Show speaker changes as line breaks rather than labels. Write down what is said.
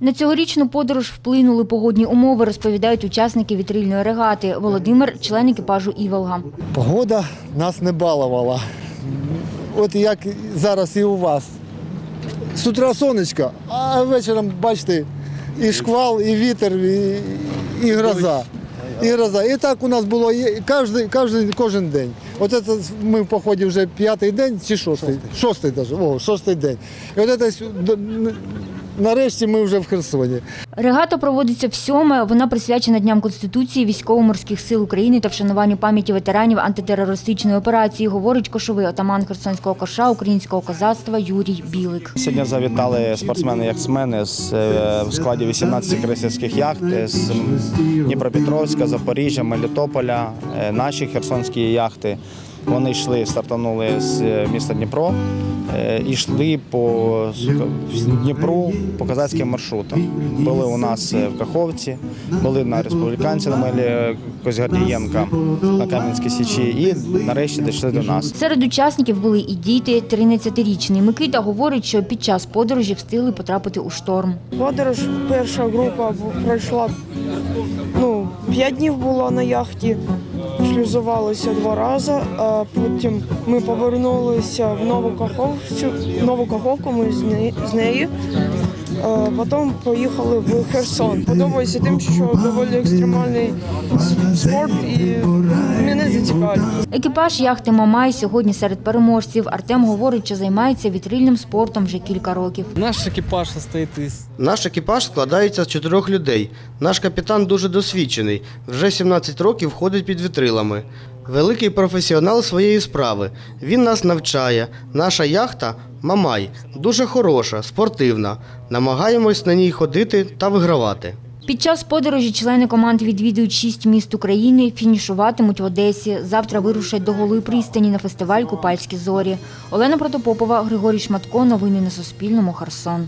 На цьогорічну подорож вплинули погодні умови, розповідають учасники вітрильної регати. Володимир, член екіпажу «Іволга».
Погода нас не балувала. От як зараз і у вас. З утра сонечко, а вечором, бачите, і шквал, і вітер, і, і гроза. І гроза. І так у нас було і кожен, кожен, кожен день. От це ми в поході вже п'ятий день чи шостий? Шостий даже, о, шостий день. І от це нарешті ми вже в Херсоні.
Регата проводиться всьоме. Вона присвячена Дням Конституції, військово-морських сил України та вшануванню пам'яті ветеранів антитерористичної операції, говорить кошовий отаман Херсонського коша українського козацтва Юрій Білик.
Сьогодні завітали спортсмени-яхтсмени з е, в складі 18 крейсерських яхт з Дніпропетровська, Запоріжжя, Мелітополя, е, наші херсонські яхти. Вони йшли, стартанули з е, міста Дніпро е, і йшли по Дніпру по козацьким маршрутам. Були у нас е, в Каховці, були на республіканці на милі Козьгардієнка на Кам'янській Січі і нарешті дійшли до нас.
Серед учасників були і діти. 13-річний Микита говорить, що під час подорожі встигли потрапити у шторм.
Подорож перша група пройшла ну, п'ять днів була на яхті, шлюзувалися два рази, а потім ми повернулися в Нову Каховцю, в Нову Каховку, ми з неї, з неї. Потім поїхали в Херсон. Подобається тим, що доволі екстремальний спорт і мене зацікавив.
Екіпаж яхти Мамай сьогодні серед переможців. Артем говорить, що займається вітрильним спортом вже кілька років.
Наш екіпаж состоїть із
Наш екіпаж складається з чотирьох людей. Наш капітан дуже досвідчений, вже 17 років ходить під вітрилами. Великий професіонал своєї справи. Він нас навчає. Наша яхта Мамай дуже хороша, спортивна. Намагаємось на ній ходити та вигравати.
Під час подорожі члени команд відвідують шість міст України, фінішуватимуть в Одесі. Завтра вирушать до Голої пристані на фестиваль Купальські зорі. Олена Протопопова, Григорій Шматко. Новини на Суспільному. Херсон.